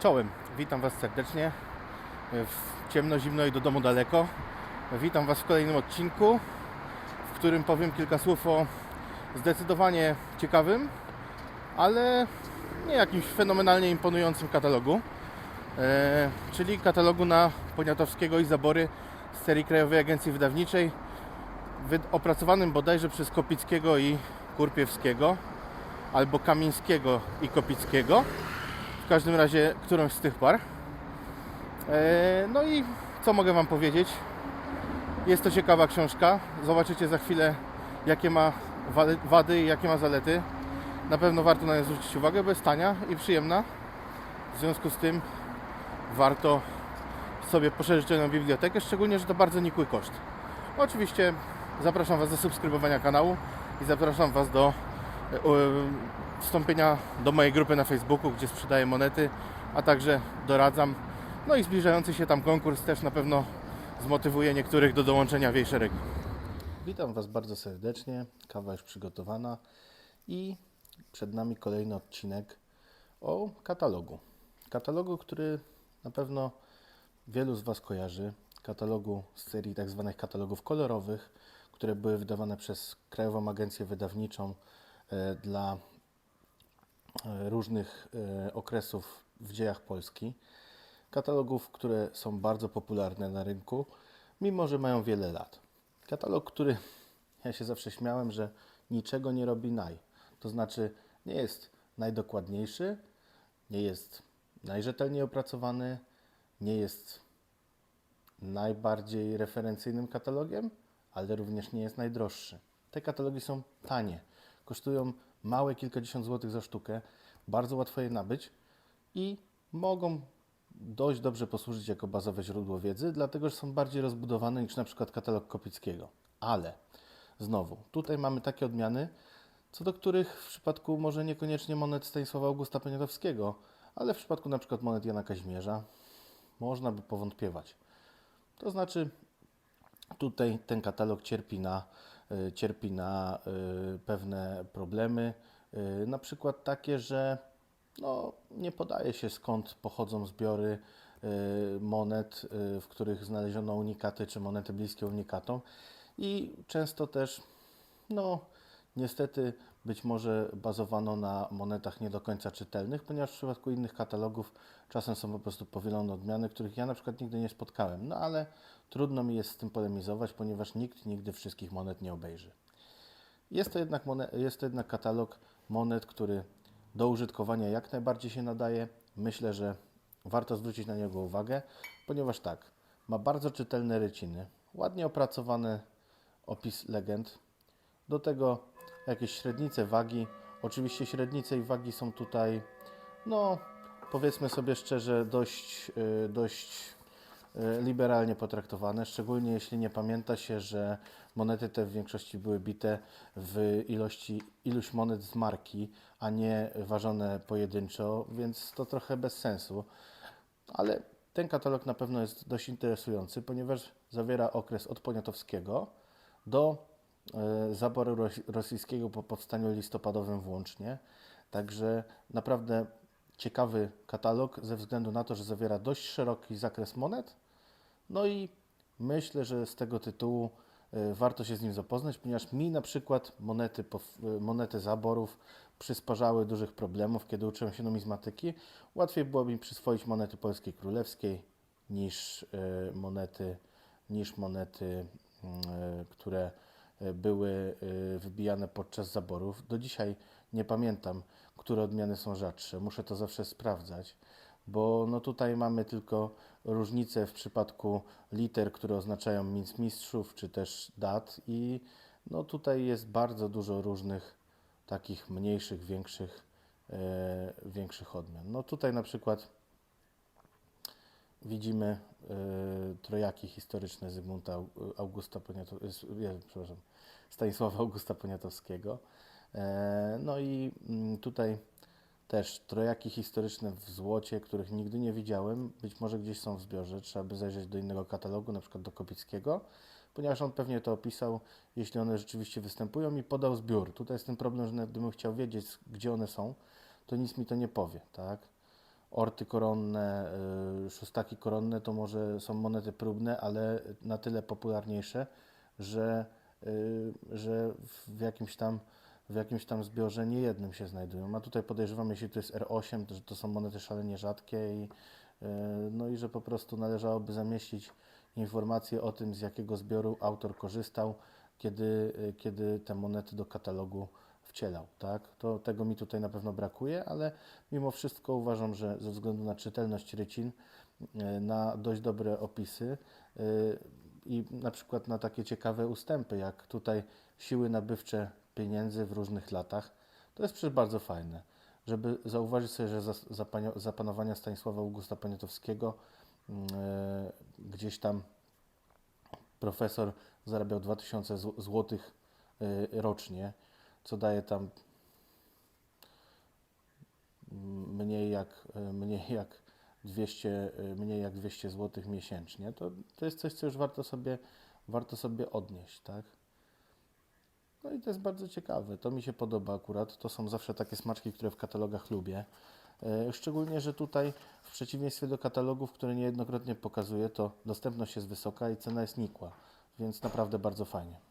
Czołem, witam Was serdecznie. W ciemno, zimno i do domu daleko. Witam Was w kolejnym odcinku, w którym powiem kilka słów o zdecydowanie ciekawym, ale nie jakimś fenomenalnie imponującym katalogu, e, czyli katalogu na Poniatowskiego i Zabory z serii Krajowej Agencji Wydawniczej, wy- opracowanym bodajże przez Kopickiego i Kurpiewskiego, albo Kamińskiego i Kopickiego każdym razie którąś z tych par. E, No i co mogę Wam powiedzieć? Jest to ciekawa książka. Zobaczycie za chwilę, jakie ma wa- wady i jakie ma zalety. Na pewno warto na nią zwrócić uwagę, bo jest tania i przyjemna. W związku z tym warto sobie poszerzyć tę bibliotekę, szczególnie, że to bardzo nikły koszt. Oczywiście zapraszam Was do subskrybowania kanału i zapraszam Was do e, wstąpienia do mojej grupy na Facebooku, gdzie sprzedaję monety, a także doradzam. No i zbliżający się tam konkurs też na pewno zmotywuje niektórych do dołączenia w jej szeregi. Witam Was bardzo serdecznie. Kawa już przygotowana i przed nami kolejny odcinek o katalogu. Katalogu, który na pewno wielu z Was kojarzy. Katalogu z serii tak zwanych katalogów kolorowych, które były wydawane przez Krajową Agencję Wydawniczą e, dla różnych e, okresów w dziejach Polski. Katalogów, które są bardzo popularne na rynku, mimo że mają wiele lat. Katalog, który ja się zawsze śmiałem, że niczego nie robi naj. To znaczy nie jest najdokładniejszy, nie jest najrzetelniej opracowany, nie jest najbardziej referencyjnym katalogiem, ale również nie jest najdroższy. Te katalogi są tanie, kosztują małe kilkadziesiąt złotych za sztukę, bardzo łatwo je nabyć i mogą dość dobrze posłużyć jako bazowe źródło wiedzy, dlatego że są bardziej rozbudowane niż na przykład katalog Kopickiego. Ale znowu, tutaj mamy takie odmiany, co do których w przypadku może niekoniecznie monet Stanisława Augusta Poniatowskiego, ale w przypadku na przykład monet Jana Kazimierza można by powątpiewać. To znaczy, tutaj ten katalog cierpi na, cierpi na y, pewne problemy, y, na przykład takie, że no, nie podaje się skąd pochodzą zbiory monet, w których znaleziono unikaty czy monety bliskie unikatom i często też no, niestety być może bazowano na monetach nie do końca czytelnych, ponieważ w przypadku innych katalogów czasem są po prostu powielone odmiany, których ja na przykład nigdy nie spotkałem. No ale trudno mi jest z tym polemizować, ponieważ nikt nigdy wszystkich monet nie obejrzy. Jest to jednak, monet, jest to jednak katalog monet, który do użytkowania jak najbardziej się nadaje. Myślę, że warto zwrócić na niego uwagę, ponieważ tak, ma bardzo czytelne ryciny, ładnie opracowany opis legend, do tego jakieś średnice wagi. Oczywiście średnice i wagi są tutaj, no powiedzmy sobie szczerze, dość, y, dość y, liberalnie potraktowane, szczególnie jeśli nie pamięta się, że monety te w większości były bite w ilości iluś monet z marki, a nie ważone pojedynczo, więc to trochę bez sensu. Ale ten katalog na pewno jest dość interesujący, ponieważ zawiera okres od Poniatowskiego do zaboru ros- rosyjskiego po powstaniu listopadowym włącznie. Także naprawdę ciekawy katalog ze względu na to, że zawiera dość szeroki zakres monet. No i myślę, że z tego tytułu e, warto się z nim zapoznać, ponieważ mi na przykład monety, e, monety zaborów przysparzały dużych problemów, kiedy uczyłem się numizmatyki. Łatwiej było mi przyswoić monety polskiej królewskiej niż e, monety, niż monety, mm, e, które e, były e, wybijane podczas zaborów. Do dzisiaj nie pamiętam, które odmiany są rzadsze. Muszę to zawsze sprawdzać, bo no tutaj mamy tylko różnice w przypadku liter, które oznaczają mistrzów, czy też dat i no tutaj jest bardzo dużo różnych takich mniejszych, większych, e, większych odmian. No tutaj na przykład widzimy e, trojaki historyczne Zygmunta Au- Augusta Poniatowskiego, przepraszam, Stanisława Augusta Poniatowskiego. E, no i mm, tutaj też trojaki historyczne w złocie, których nigdy nie widziałem, być może gdzieś są w zbiorze, trzeba by zajrzeć do innego katalogu, na przykład do Kopickiego, ponieważ on pewnie to opisał, jeśli one rzeczywiście występują i podał zbiór. Tutaj jest ten problem, że gdybym chciał wiedzieć, gdzie one są, to nic mi to nie powie, tak? Orty koronne, y, szóstaki koronne to może są monety próbne, ale na tyle popularniejsze, że, y, że w jakimś tam w jakimś tam zbiorze nie jednym się znajdują. A tutaj podejrzewam, jeśli to jest R8, to, że to są monety szalenie rzadkie i, y, no i że po prostu należałoby zamieścić informacje o tym, z jakiego zbioru autor korzystał, kiedy, kiedy te monety do katalogu wcielał. Tak? To, tego mi tutaj na pewno brakuje, ale mimo wszystko uważam, że ze względu na czytelność rycin, y, na dość dobre opisy y, i na przykład na takie ciekawe ustępy, jak tutaj siły nabywcze pieniędzy w różnych latach, to jest przecież bardzo fajne. Żeby zauważyć sobie, że za, za, panowania Stanisława Augusta Poniatowskiego e, gdzieś tam profesor zarabiał 2000 zł e, rocznie, co daje tam mniej jak, mniej jak 200, e, mniej jak 200 zł miesięcznie, to, to jest coś, co już warto sobie, warto sobie odnieść, tak? No i to jest bardzo ciekawe, to mi się podoba akurat, to są zawsze takie smaczki, które w katalogach lubię. E, Szczególnie, że tutaj w przeciwieństwie do katalogów, które niejednokrotnie pokazuję, to dostępność jest wysoka i cena jest nikła, więc naprawdę bardzo fajnie.